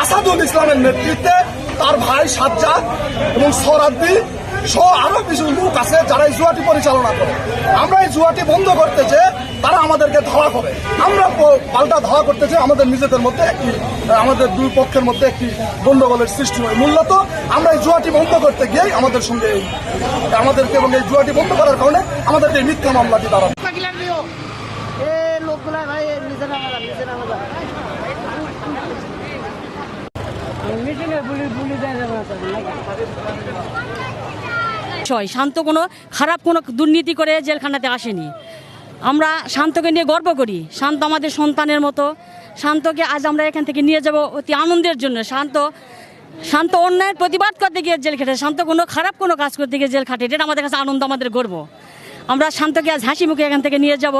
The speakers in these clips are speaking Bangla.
আসাদুল ইসলামের নেতৃত্বে তার ভাই সাজ্জাদ এবং সরাদ্দি সহ আরও কিছু লোক আছে যারা এই জুয়াটি পরিচালনা করে। আমরা এই জুয়াটি বন্ধ করতে যে তারা আমাদেরকে ধাওয়া করে। আমরা পাল্টা ধাওয়া করতে যে আমাদের নিজেদের মধ্যে একটি আমাদের দুই পক্ষের মধ্যে একটি গন্ডগোলের সৃষ্টি হয়। মূলত আমরা এই জুয়াটি বন্ধ করতে গিয়েই আমাদের সঙ্গে এই আমাদেরকে এবং এই জুয়াটি বন্ধ করার কারণে আমাদেরকে এই মিথ্যা মামলাটি এ লোকগুলা ভাই মিটিংয়ে বুলি বুলি দেয় যাবে বিষয় শান্ত কোনো, খারাপ কোনো দুর্নীতি করে জেলখানাতে আসেনি। আমরা শান্তকে নিয়ে গর্ব করি। শান্ত আমাদের সন্তানের মতো। শান্তকে আজ আমরা এখান থেকে নিয়ে যাব অতি আনন্দের জন্য। শান্ত শান্ত অন্যায়ের প্রতিবাদ করতে গিয়ে জেল খেটে শান্ত কোনো খারাপ কোনো কাজ করতে গিয়ে জেল খাটে। এটা আমাদের কাছে আনন্দ, আমাদের গর্ব। আমরা শান্তকে আজ হাসি মুখে এখান থেকে নিয়ে যাব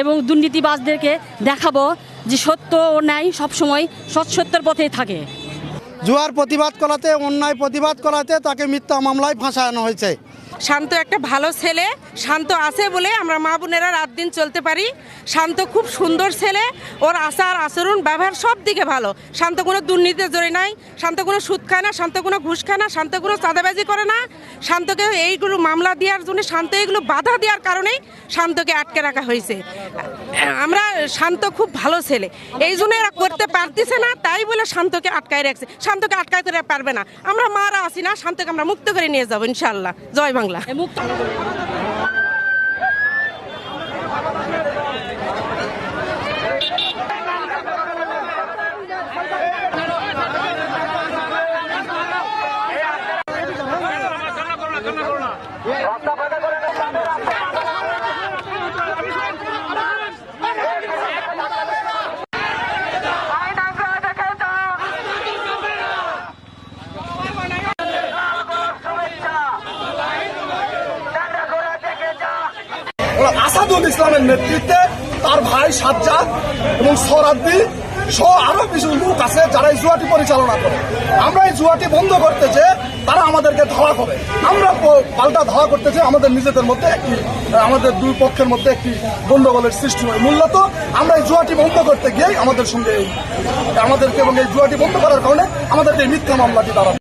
এবং দুর্নীতিবাজদেরকে দেখাবো যে সত্য ও ন্যায় সবসময় সৎসত্যের পথেই থাকে। জুয়ার প্রতিবাদ করাতে অন্যায় প্রতিবাদ করাতে তাকে মিথ্যা মামলায় ফাঁসানো হয়েছে। শান্ত একটা ভালো ছেলে, শান্ত আছে বলে আমরা মা বোনেরা রাত দিন চলতে পারি। শান্ত খুব সুন্দর ছেলে, ওর আচার, আচরণ, ব্যবহার সব দিকে ভালো। শান্ত কোনো দুর্নীতিতে জড়ে নাই, শান্ত কোনো সুদ খায় না, শান্ত কোনো ঘুষ খায় না, শান্ত কোনো চাঁদাবাজি করে না। শান্তকে এইগুলো মামলা দেওয়ার জন্য শান্ত এইগুলো বাধা দেওয়ার কারণেই শান্তকে আটকে রাখা হয়েছে। আমরা শান্ত খুব ভালো ছেলে, এই জন্য এরা করতে পারতেছে না, তাই বলে শান্তকে আটকায় রাখছে। শান্তকে আটকাইতে পারবে না। আমরা মারা আছি না, শান্তকে আমরা মুক্ত করে নিয়ে যাব ইনশাল্লাহ জয় বাংলা। ¡Es muy... আসাদুল ইসলামের নেতৃত্বে তার ভাই সাজ্জাদ এবং সরাদ্দি সহ আরও কিছু লোক আছে যারা এই জুয়াটি পরিচালনা করে। আমরা এই জুয়াটি বন্ধ করতে যে তারা আমাদেরকে ধাওয়া করে আমরা পাল্টা ধাওয়া করতে যে আমাদের নিজেদের মধ্যে একটি আমাদের দুই পক্ষের মধ্যে একটি গন্ডগোলের সৃষ্টি হয়। মূলত আমরা এই জুয়াটি বন্ধ করতে গিয়েই আমাদের সঙ্গে আমাদেরকে এবং এই জুয়াটি বন্ধ করার কারণে আমাদেরকে এই মিথ্যা মামলাটি দাঁড়াবে।